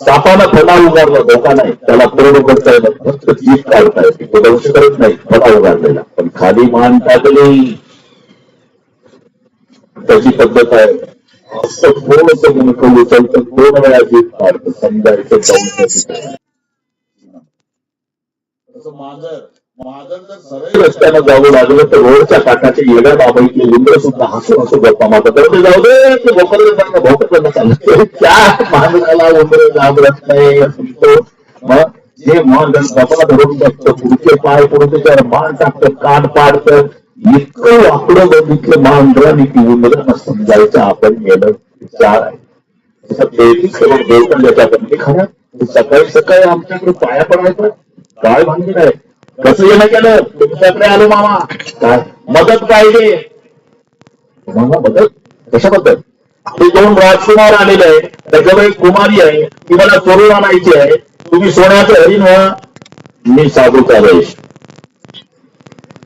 सापाला फणा उगारला धोका नाही त्याला पूर्ण करता येत फक्त जीप काढता येते. तो दंश करत नाही फणा उगारलेला पण खाली मान टाकली. त्याची पद्धत आहे. असं थोडस मुलकं उचलतं कोण वेळा जीत काढतं. समजायचं जाऊन मांजर. रस्त्यानं जावं लागलं तर रोडच्या काठाचे येड्या बाबाईतले उंदर सुद्धा हसू हसू गप्पा मारतात. तर ते जाऊ दे ते भोकरले जाणं भोकरला त्या मांजराला उमरे घाबरत नाही असं तो मग जे मांजर गप्पा धरून बसतं पुढचे पाय पुढचे त्याच्यावर मान टाकतं कान पाडतं. इतकं वाकडं बघितलं मांजराने की उमरांना समजायचं आपण गेलं विचार आहे. तसं तेहतीस करोड देवता खरं? सकाळी सकाळी आमच्याकडे पाया पडायचा? काय भांडण आहे. कसं येणं केलं? तुमच्याकडे आलो मामा? काय? मदत पाहिजे. मामा मदत? कशाबद्दल? ते दोन राजकुमार आलेले आहे त्याच्यावर एक कुमारी आहे ती मला चोरून आणायची आहे. तुम्ही सोन्याचं हरिण व्हा मी साधूचा वेश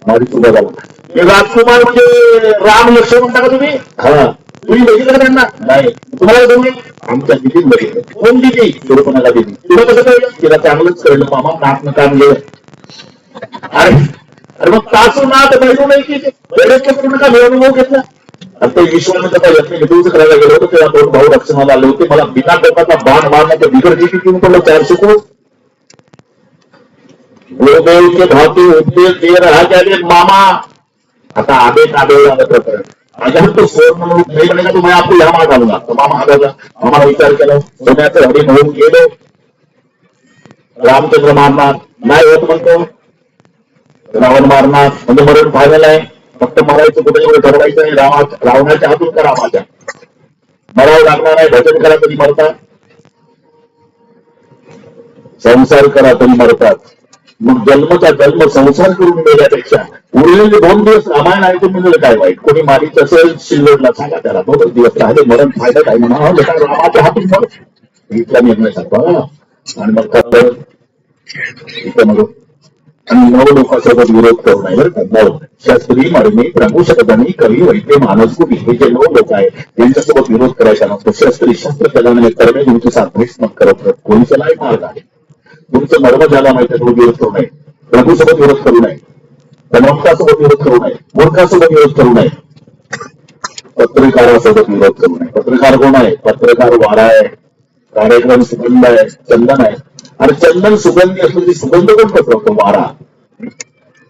माझी तुला हे राजकुमार म्हणजे राम लक्ष्मण म्हणता का तुम्ही? हा. तुम्ही बघितलं त्यांना? नाही. तुम्हाला तुम्ही आमच्या दिदीत बघितलं. कोण दिदी? सुरपणाला दिली तुला कसं कळलं? तिला चांगलंच कळलं मामा. नाक काम गेलं. अरे अरे मग तासू नाक बहिणू नाही की? पूर्ण का मिळवून घेतला? आणि ते विश्वामित्र काय यत्न विधूच करायला गेलो होतो तेव्हा दोन भाऊ रक्षणाला आले. होते मला बिना टोकाचा बाण मारण्याचं बिगर किती पडलं चारशे कोस गोबेल के भाती उपदेश दे रहा क्या मामा. आता आबे ताबे वाला प्रकरण. अगर तो म्हणून नाही बनेगा तो मैं आपको यहाँ मार तो मामा मामा विचार केला सोन्याचं हरिण होऊन गेलो. रामचंद्र मारणार नाही होत म्हणतो. रावण मारणार म्हणजे मरण फायनल आहे. फक्त मरायचं कुठे एवढं ठरवायचं आहे. रामा रावणाच्या हातून करा माझ्या. मरावं लागणार आहे. भजन करा तरी मरतात संसार करा तरी मरतात मग जन्मचा जन्म संसार करून गेल्यापेक्षा उरलेले दोन दिवस रामायण ऐकून म्हणजे काय वाईट? कोणी मारीच असेल शिल्लडला सांगा त्याला. दोनच दिवस राहिले मरण फायदा काय म्हणा. रामाच्या हातून मर. इथला निर्णय सांगतो आणि मग काय इथं मग आणि नऊ लोकांसोबत विरोध करू नये बरं का? नऊ शास्त्री मरणी प्रभू शकदनी कवी वैद्य मानस कुटी हे जे नऊ लोक आहेत त्यांच्यासोबत विरोध करायचा नसतो. शस्त्री शस्त्र कलाने कर्मे तुमचे साधनेच करत कोणीचं नाही मार्ग आहे. तुमचं मर्म ज्याला माहिती तो विरोध करू नये. प्रभूसोबत विरोध करू नये. धनवंतासोबत विरोध करू नये. मूर्खासोबत विरोध करू नये. पत्रकारासोबत विरोध करू नये. पत्रकार कोण आहे? पत्रकार वारा आहे. कार्यक्रम सुगंध आहे. चंदन आहे. आणि चंदन सुगंधी असलेली सुगंध पण पसरवतो वारा.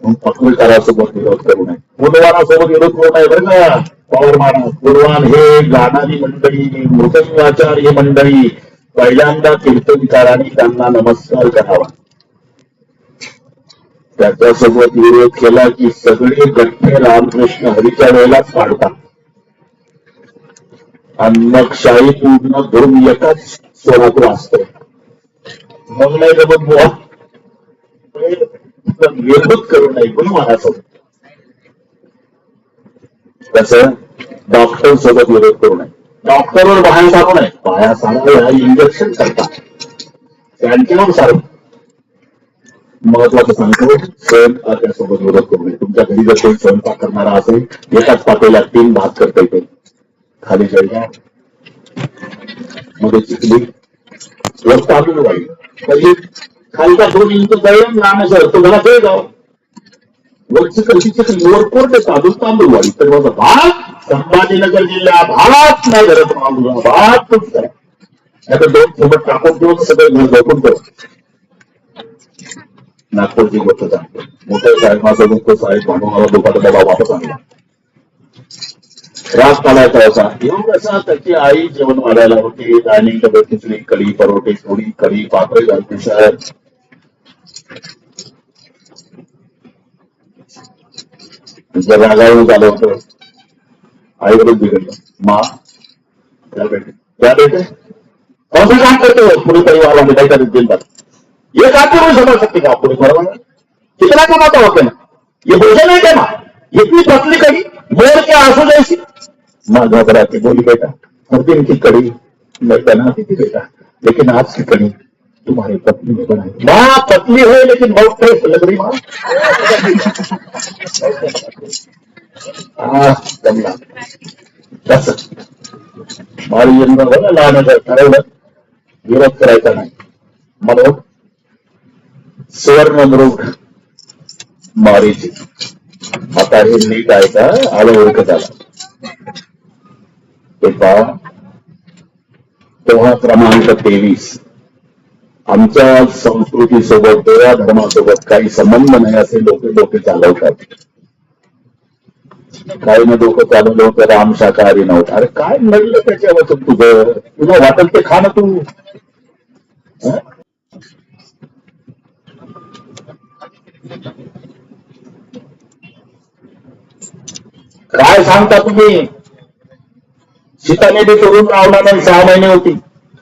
म्हणून पत्रकारासोबत विरोध करू नये. गुणवानासोबत विरोध करू नये बरं का? पॉवर मारा गुणवान हे गाणारी मंडळी मृदंगाचार्य मंडळी. पहिल्यांदा कीर्तनकारांनी त्यांना नमस्कार करावा. त्याच्यासोबत विरोध केला की सगळे गठ्ठे रामकृष्ण हरीच्या वेळेलाच पाडतात आणि मग शाही पूर्ण धरून एकाच स्वरातून वाचतो मग नाही जमत बुवा. विरोध करू नये गुणवानासोबत कस? डॉक्टर सोबत विरोध करू नये. डॉक्टरवर बाहेर सारू नये. बाहेर सारा इंजेक्शन करतात. त्यांच्यावर सारू. महत्वाचं सांगतो स्वयंपाकासोबत विरोध करू नये. तुमच्या घरी जर कोणी स्वयंपाक करणारा असेल एकाच पातेल्यात तीन भात करता येते खाली जळगा मध्ये चिकली वर तांदूळ वाईल खालचा दोन इंच जळण लहान सर तो घरात जळगाव वरची कशी चिकली वर कोरडे तांदूळ तांदूळ वाईल तर माझा भात संभाजीनगर जिल्ह्यात भात नाही घरात तांदूळ भात खूप करा आता दोन सोबत टाकून देऊन सगळं घर झोपून ठेव नागपूरची गोष्ट सांगतो मोठ्या साहेबासोबत तो साहेब म्हणून मला दुपारचा डबा वापस आणला पाडायचा होता त्याची आई जेवण वाढायला होती डायनिंग खिचडी कढी परोठे पोळी कढी पापड जर रागावून झालं होतं आईवडील बिघडलं मा त्या बेटे? त्या बेटे? कौन सा काम करते हो? पूरे परिवार वाले नहीं दिन भर। ये काम तो नहीं समझ सकते आप पूरे परिवार में कितना कमाता हो क्या ये भोजन है क्या माँ? इतनी पतली कड़ी मोर के आँसू जैसी। माँ घबरा के बोली, बेटा, हर दिन की कड़ी मैं बनाती थी, बेटा, लेकिन आज की कड़ी तुम्हारी पत्नी ने बनाई माँ पतली है, लेकिन बहुत फ्रेश लग रही माँ। हा माझी जन्म झाला लहान ठरवलं विरोध करायचा नाही। म्हणून सुवर्ण मृग मारीची आता हे नीट आहे का आलं ओळखत आला ते पहा तेव्हा क्रमांक तेवीस आमच्या संस्कृतीसोबत देवा धर्मासोबत काही संबंध नाही असे लोक डोके चालवतात. काही ना डोकं चालवलं होतं राम शाकाहारी नव्हतं. अरे काय म्हणलं त्याच्यावर तुझं? तुला वाटल ते खा ना तू काय सांगता तुम्ही? बी करून रावणानं सहा महिने होती.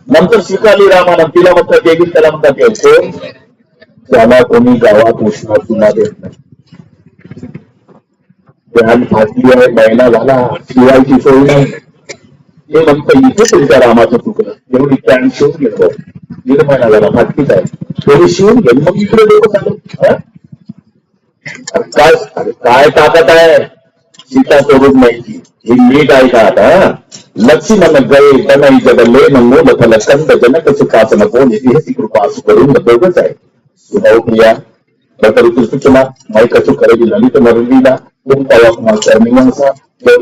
नंतर शिकाली रामानं. तिला म्हणतात देवी त्याला म्हणतात त्याला कोणी गावात उष्ण पुन्हा देत नाही. ध्यान फाटली आहे महिना झाला, शिवायची सोय नाही. हे म्हणतं इथे तुमच्या रामाचं चुकलं एवढी शिवून घेतो झाला फाटकीच आहे. शिवून मग इकडे लोक काय ताकद आहे? सीता सोडून नाही ही नीट आहे का आता? लक्ष्मण गये तनई जगले नमो लखल कंद जनक सुखास नको निधी ती कृपा असू करून दोघच आहे. सुभाव प्रिया प्रकल्प सूचना माईक असू करेली ललित मरलीला तुम तवा करण्याचा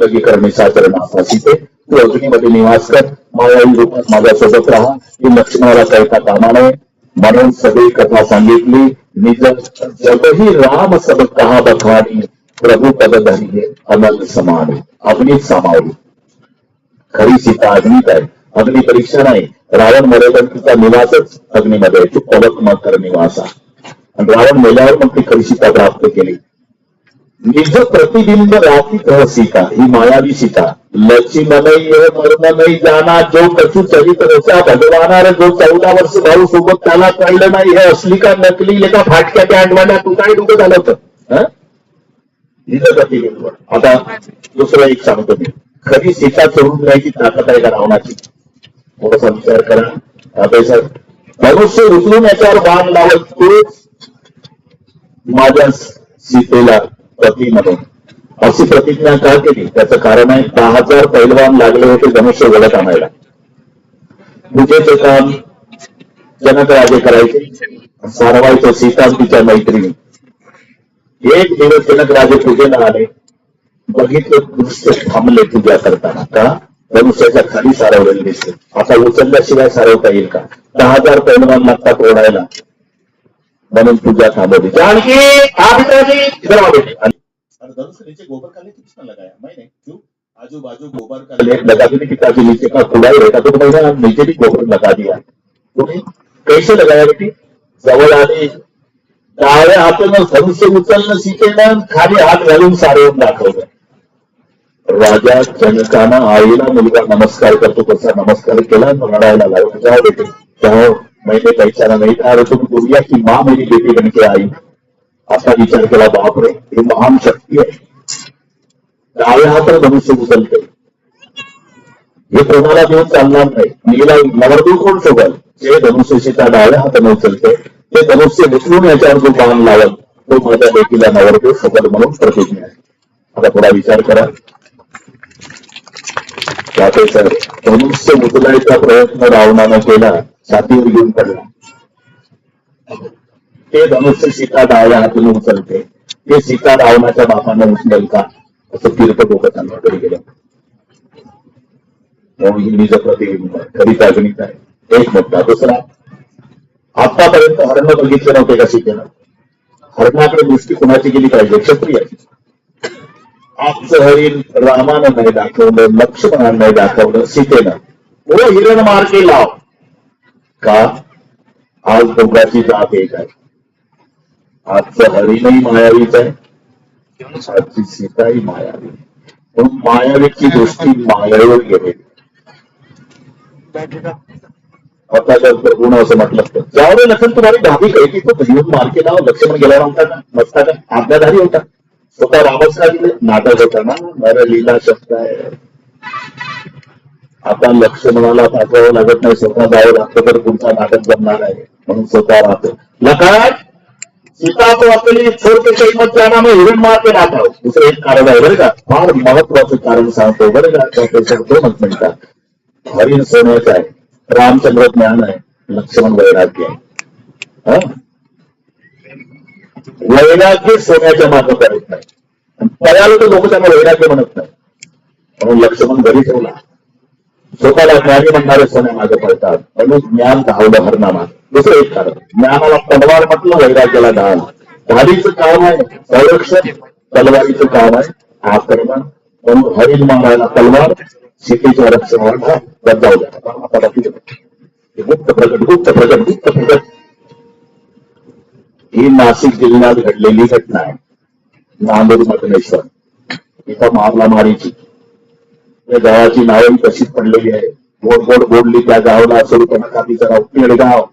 लगी करणे साचरण असा सीते. तू अग्नीमध्ये निवास कर. मायावी रूपात माझ्या सोबत राहा. ही लक्ष्मणाला कळता कामा नये. म्हणून सगळी कथा सांगितली. निज जगही राम सब कहा बखाणी प्रभू पद धरिये अनल समान अग्नीत सामावली खरी सीता अग्नीत आहे अग्नी परीक्षा नाही रावण मरेपर्यंत तिचा निवासच अग्निमध्ये आहे. पवक मकर निवास निवासा आणि रावण मेल्यावर मग ती खरी सीता प्राप्त केली. निज प्रतिबिंब राखीत कह हो सीता ही मायावी सीता. लक्ष्मणय मर्म नाही जाना जो कछु चरित रचा भगवाना जो चौदा वर्ष भाऊ सोबत त्याला कळलं नाही हे असली का नकली का फाटक्या त्या अंडवाना तू काय डोकं झालं होतं. हं? जाते प्रतिबिंब आता दुसरं एक सांगतो मी. खरी सीता चोरून जायची ताकद आहे का रावणाची? थोडासा विचार करा. सर मनुष्य उचलून याच्यावर बाण लावत तोच माझ्या सीतेला पती म्हणून. अशी प्रतिज्ञा का केली? त्याचं कारण आहे दहा हजार पैलवान लागले होते धनुष्य वडत आणायला. पूजेचे काम जनक राजे करायचे. सारवायचं सीता तिच्या मैत्रिणी. एक दिवस जनक राजे पूजेला आले बघितलं दृश्य थांबले पूजा करताना का धनुष्याच्या खाली सारवलेले दिसते आता उचलल्याशिवाय सारवता येईल का दहा हज़ार पैलवान लागतात ओढायला म्हणून पूजा थांबवली जानकी आ पिताजी इधर आओ बेटे। और धनुष के नीचे गोबर का किसने लगाया? मैंने क्यों? आजू बाजू गोबर का लेप लगा देने पिताजी नीचे का तो मैंने नीचे भी गोबर लगा दिया। कैसे लगाया बेटी? जवळ आली डाव्या हातानं धनुष्य उचलणं शिकेनं खाली हात घालून सारवून दाखवलं. राजा जनकानं आईला मुलगा नमस्कार करतो कसा नमस्कार केला रडायला लागला. जाओ बेटे जाओ मैंने पैशाला नाही था अरे तुम दुनिया की माँ मेरी बेटी बनके आई. असा विचार केला बापरे ही महान शक्ती आहे. डाव्या हाताला धनुष्य उचलते. हे कोणाला देऊन चालणार नाही. मीला नवरदेव कोण सोबत जे धनुष्य सीता डाव्या हाताने उचलते ते धनुष्य उचलून याच्यावर जो बाण लावत तो माझ्या बेटीला नवरदेव सकल म्हणून प्रतिज्ञा आहे आता थोडा विचार करा. त्याचे सर. धनुष्य उचलायचा प्रयत्न रावणानं केला छातीवर घेऊन पडला. ते धनुष्य सीता डाव्या हातून उचलते. ते सीता रावणाच्या बापानं उचलेल का? असं तीर्थ डोकं चालवाकडे गेलं. म्हणून ही प्रतिबिंब खरी गणित आहे. एक मुद्दा दुसरा. आतापर्यंत हरण बघितले नव्हते का सीतेनं? हरणाकडे दृष्टी कुणाची गेली पाहिजे? क्षत्रिय. आजचं हरिण रामानं नाही दाखवलं लक्ष्मणानं नाही दाखवलं सीतेनं. ओ हिरण मार लाव. का? आज डोंगराची जात एक आहे. आजचं हरिणही मायावीच आहे. आजची सीताही मायावी. म्हणून मायावीची दृष्टी मायावर गेली. आता पूर्ण असं म्हटलं असतं. ज्यावेळी लक्षण तुम्हाला दहावी कैकी तो हिरण मार्गे लक्ष्मण गेला नव्हता का नसता का आज्ञाधारी होता स्वतः रामच नाटक होता ना? नर लीला शब्द आहे. आता लक्ष्मणाला पाठवावं लागत नाही स्वतः जावं लागतं तर तुमचा नाटक जमणार आहे. म्हणून स्वतः राहतो. लकाट सीता तो आपली छोटे काही मत मग हिरण मारते नाटाव दुसरं एक कारण आहे बरं का? फार महत्वाचं कारण सांगतो बरं का? त्यापेक्षा दोनच म्हणतात. हरिण सोन्याचं आहे. रामचंद्र ज्ञान आहे. लक्ष्मण वैराग्य आहे. वैराग्य सोन्याच्या मार्ग करत नाही. पळालं तर लोक त्यांना वैराग्य म्हणत नाही. म्हणून लक्ष्मण घरी ठेवला. स्वतःला ज्ञानी म्हणणारे सोन्या मागे पडतात. म्हणून ज्ञान धावलं हरनामा दुसरं एक कारण. ज्ञानाला तलवार म्हटलं वैराग्याला डाळ धाडीचं काम आहे संरक्षण. तलवारीचं काम आहे आक्रमण. म्हणून हरिण मारायला तलवार. सीतेच्या रक्षणाला बदलाव द्या आता बाकी गुप्त प्रगट गुप्त प्रगट गुप्त प्रगट ही नाशिक जिल्ह्यात घडलेली घटना आहे नांदेड मधनेश्वर इथं मारला मारीची त्या गावाची नावं तशीच पडलेली आहे गोड गोड बोडली त्या गावाला स्वरूप नकातीचं नाव पेडगाव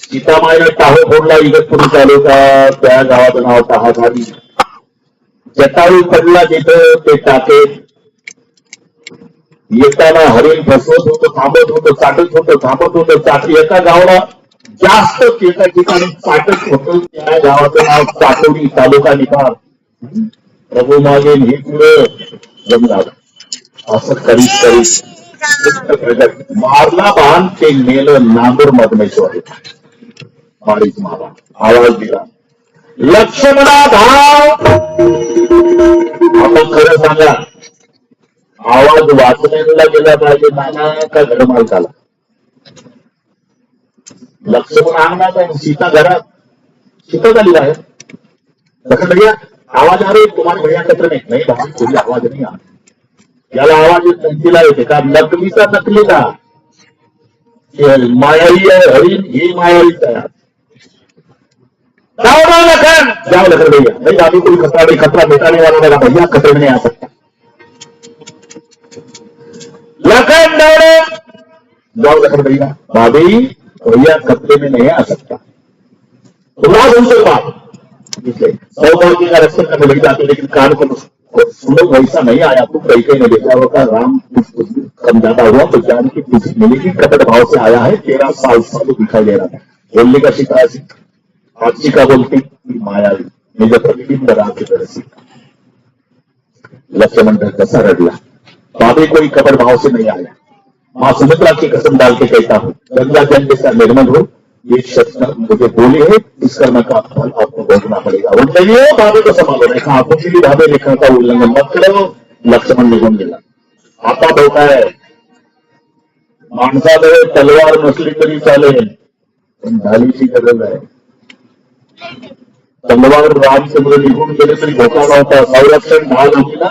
सीतामाईला टाहो फोडला इगतपुरी तालुका त्या गावाचं नाव टाहा झाली जटाळू पडला तिथं ते टाकेत येताना हरिण फसवत होतं थांबत होतं चाटत होतं थांबत होतं. चाट एका गावाला जास्त एका ठिकाणी चाटत होतं. त्या गावाचं नाव चाटोरी तालुका निकाल. प्रभू मागे हे पुढं. जमणार. असं करीत करीत मारला बाण ते नेलं नांदूर मधमेश्वर. मारीत मारा आवाज दिला. लक्ष्मणा धाव. आपण खरं सांगा आवाज़ वाचण्याला गेला पाहिजे नाना का घरमालकाला. लक्ष्मण अंगणात आहे सीता घरात. सीता झाली बाहेर. लखन भैया आवाज़ आ रही तुम्हारे भैया कत्र में नहीं भाई कोई आवाज़ नहीं आ रही याला आवाज़ तिला येते. का नकलीचा नकलीचा. मायावी आहे, हरिण, ही मायावीच आहे जाओ लखन जाओ लखन भैया नहीं अभी कोई खतरा नहीं, खतरा मिटाने वाला मेरा भैया खतरे में नहीं आ सकता लखन दौड़ो जाओ लखन भैया। भाभी भैया में नहीं आ सकता। तुम्हारा उनसे बात। का रक्षण करने लग लेकिन कान को सुनो वैसा नहीं आया तुम कहीं कहीं देखा होगा, राम कुछ समझाता हुआ तो ज्ञान की खुशी कपट भाव से आया है, तेरह साल साल दिखाई दे रहा था बोलने का शिकायत सी का बोलती की मायावी निज प्रतिबिंब लक्ष्मण कसा रडला बाबे कोई कपट भाव से नहीं आया। माँ सुमित्रा की कसम डाल के कहता हूँ, गंगा जल के साथ निर्मल हो, ये शब्द मुझे बोले है, इस कर्म का फल आपको भोगना पड़ेगा। उल्लेखिए भावे को संभालो। नाही आपण केली भावे लेखनाचा उल्लंघन मत करो, लक्ष्मण निघून गेला आता धोका आहे माणसाजवळ तलवार नसली तरी चालेल पण ढालीची गरज आहे तलवार रामचंद्र निघून गेले तरी धोका नव्हता संरक्षण ढाल होती ना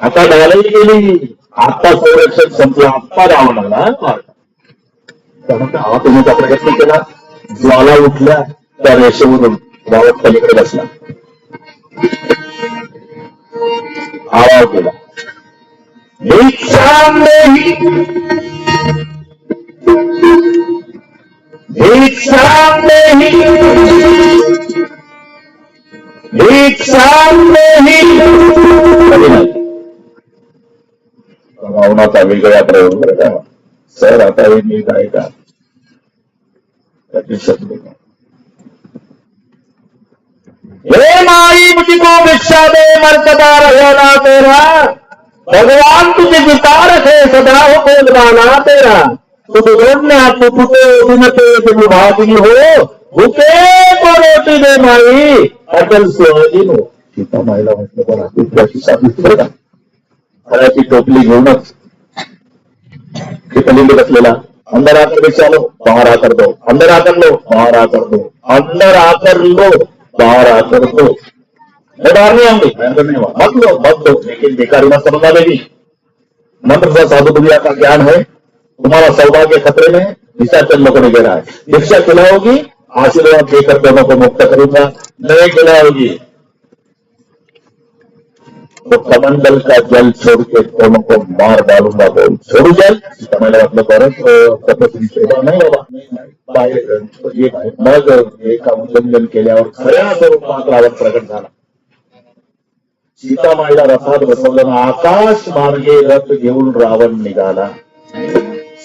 आता ढालही गेली आत्ता संरक्षण संपलं. आत्ता द्यावं लागला त्यानंतर हा तुम्ही प्रयत्न केला. ज्वाला उठल्या त्या रेषेमधून गावात पलीकडे बसला. आवाज केला. भिक्षा देही भिक्षाम देही भिक्षाम नाही. रावणाचा वेगळा प्रयोग बरं का? सर आता हे नीट आहे का? त्याची नाही. हे माई मुझको भिक्षा दे मर्तबा रहना तेरा. भगवान तुझे विकार है सदा हो बोलवाना तेरा. तुझ रोडने आपको फुटे बिनते तुम भागी हो. भूखे को रोटी दे माई अटल शिवाजी हो. सीता माईला म्हटलं बघा तुझ्याशी साधित बरं का फळाची टोपली घेऊनच पलीकडे बसलेला अंदर आकर चलो बाहर आकर दो अंदर आकर लो बाहर आकर दो अंदर आकर लो बाहर आकर दो मैं बाहर नहीं आऊँगी मैं अंदर नहीं हुआ मत लो मत दो लेकिन बेकारी मत समझा देगी मंत्र सा साधु दुनिया का ज्ञान है तुम्हारा सौभाग्य खतरे में है निशाचर लोगों ने गिरा है भिक्षा खिलाओगी आशीर्वाद देकर दोनों को मुक्त करूँगा नहीं खिलाओगी तो कमंडल का जल छोड़ के दोनों को मार डालूंगा बोल छोड़ जल समझ वाटलं बरं तपस्वी सेवा नाही बाबा. नाही, बाहेर तो ये मग एका उल्लंघन केल्यावर खऱ्या स्वरूपात रावण प्रकट झाला. सीता माईला रथात बसवलं आकाश मार्गे रथ घेऊन रावण निघाला.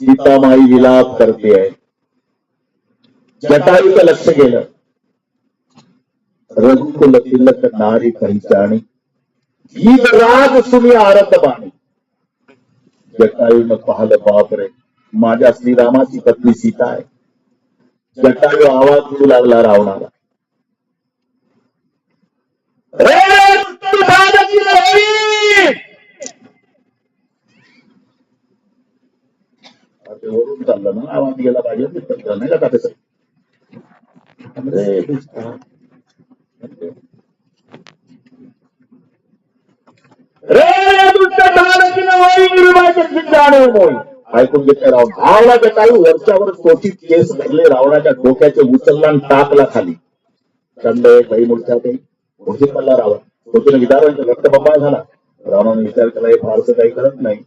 सीतामाई विलाप करते आहे. जटायूचं लक्ष गेलं. रघुकुल तिलक नारी पंचाणी ही राग सुनी आरत बाणी. जटायून पाहलं बापरे माझ्या श्रीरामाची पत्नी सीता आहे. जटायू आवाज देऊ लागला रावणाला. रे दुष्ट भागाची लढाई! ते वरून चाललं ना आवाज गेला पाहिजे नाही का ऐकून घेतलं राव धावला काही वरच्यावर कोटीत केस भरले रावणाच्या डोक्याचे उचलला आणि टाकला खाली. दंड काही मोठ्या ते मोठी पडला रावण कोटीने विचारांचा रक्त बंबाळ झाला. रावणाने विचार केला हे फारसं काही करत नाही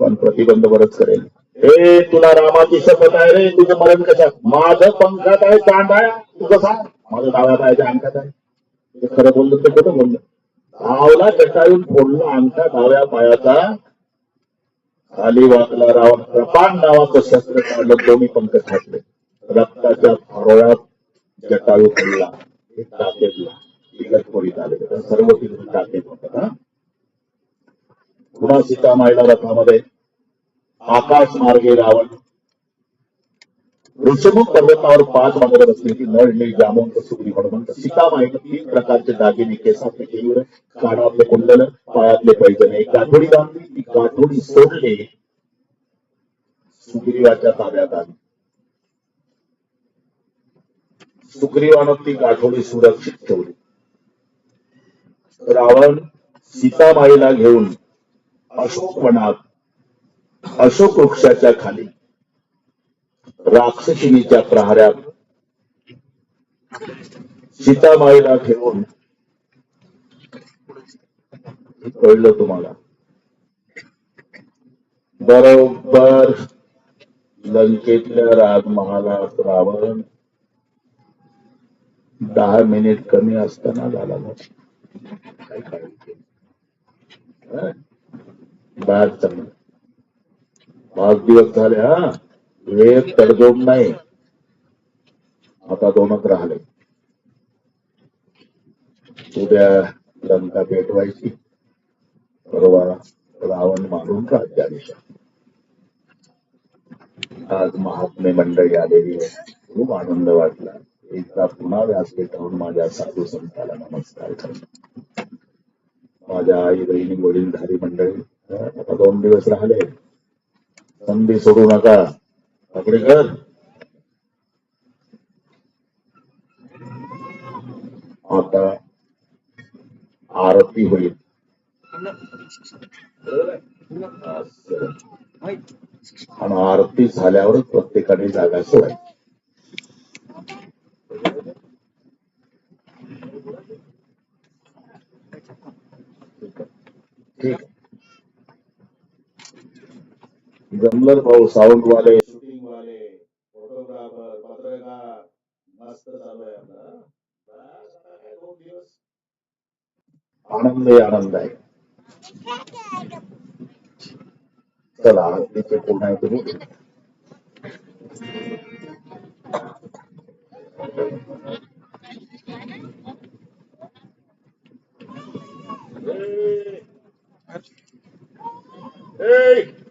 पण प्रतिबंध बरंच करेल. हे तुला रामाची शपथ आहे रे. तुझं मरण कसं? माझं पंखात आहे कांदा तुझं सांग. माझं डाव्या पायाच्या अंकात आहे. खरं बोललं तर खोटं बोललं धावला कटाळून फोडला अंगठा डाव्या पायाचा. खाली वाचला रावण. कृपाण नावाचं शस्त्र काढलं दोन्ही पंख ठाकले रक्ताच्या थारोळ्यात जटाळू पडला. हे टाकेतला. इगतपुरीत आले. सर्व तिथून टाकेत होतं ना पुन्हा सीतामाईला रथामध्ये आकाश मार्गे रावण. ऋषभूक पर्वतावर पाच मागत असलेली की नळणी जामवंत सुगरी हनुमंत सीतामाईनं तीन प्रकारचे दागिने केसातले केयूर कानातले कुंडल पायातले पैजने गाठोडी बांधली ती गाठोडी सोडले सुग्रीवाच्या ताब्यात आली. सुग्रीवानं ती गाठोडी सुरक्षित ठेवली. रावण सीतामाईला घेऊन अशोक वनात अशोक वृक्षाच्या खाली राक्षसिनीच्या प्रहाऱ्यात सीतामाईला ठेवून कळलं तुम्हाला. बरोबर लंकेतल्या राजमहालात रावण दहा मिनिट कमी असताना झाला काय काळजी बाहेर पाच दिवस झाले हा. हे तडजोड नाही. आता दोनच राहिले. उद्या लंका पेटवायची. परवा रावण मारून राज्याभिषेक. आज महात्मे मंडळी आलेली आहे. खूप आनंद वाटला. एकदा पुन्हा व्यासपीठावरून माझ्या साधू संताला नमस्कार करतो. माझ्या आई बहिणी वडीलधारी मंडळी आता दोन दिवस राहिले. संधी सोडू नका. आपले घर आता आरती होईल. आणि आरती झाल्यावर प्रत्येकाने जागा सोडायची. ठीक आहे. जमलर भाऊ साऊंड वाले शूटिंग वाले फोटोग्राफर पत्रकार मस्त चालू आहे आपला दोन दिवस आनंद आनंद आहे चला आरतीचे पुन्हा बोलू. Hey!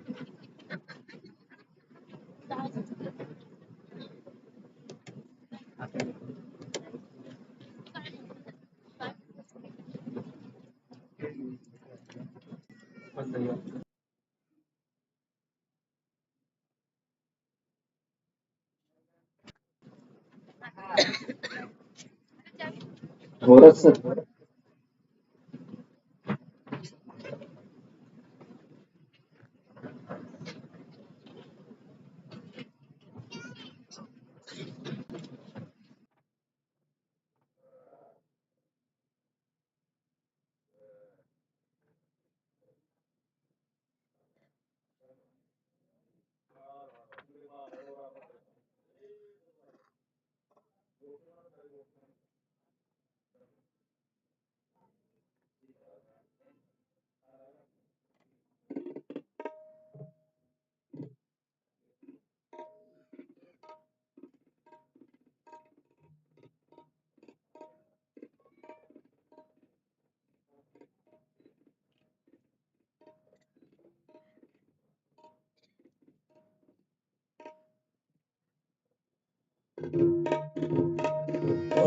person.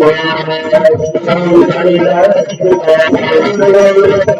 Thank you.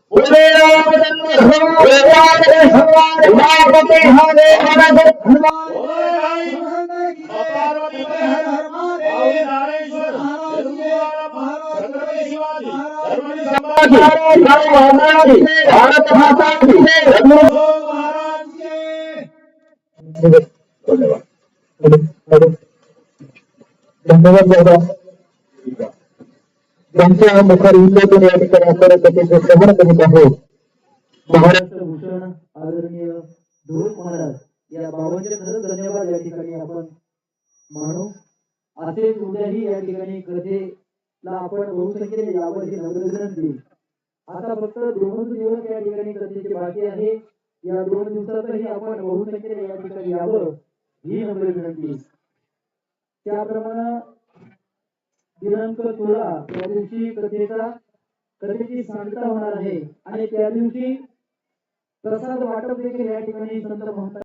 Bharat माता की धन्यवाद। धन्यवाद दादा त्यांच्या मुखार उल्लेखून या ठिकाणी आपण त्याचे श्रवण करीत आहोत. महाराष्ट्र भूषण आदरणीय धुळक महाराज या बाबांचे खरंच धन्यवाद या ठिकाणी आपण मानू. असे उद्याही या ठिकाणी कथेला आपण बहुसंख्येने यावर ही नम्र विनंती आता फक्त दोनच दिवस या ठिकाणी कथेचे बाकी आहे. या दोन दिवसातही आपण बहुसंख्येने या ठिकाणी यावं ही नम्र विनंती त्याप्रमाणे दिनांक सोळा या दिवशी कथेचा कथेची सांगता होणार आहे. आणि त्या दिवशी प्रसाद वाटप देखील या ठिकाणी संत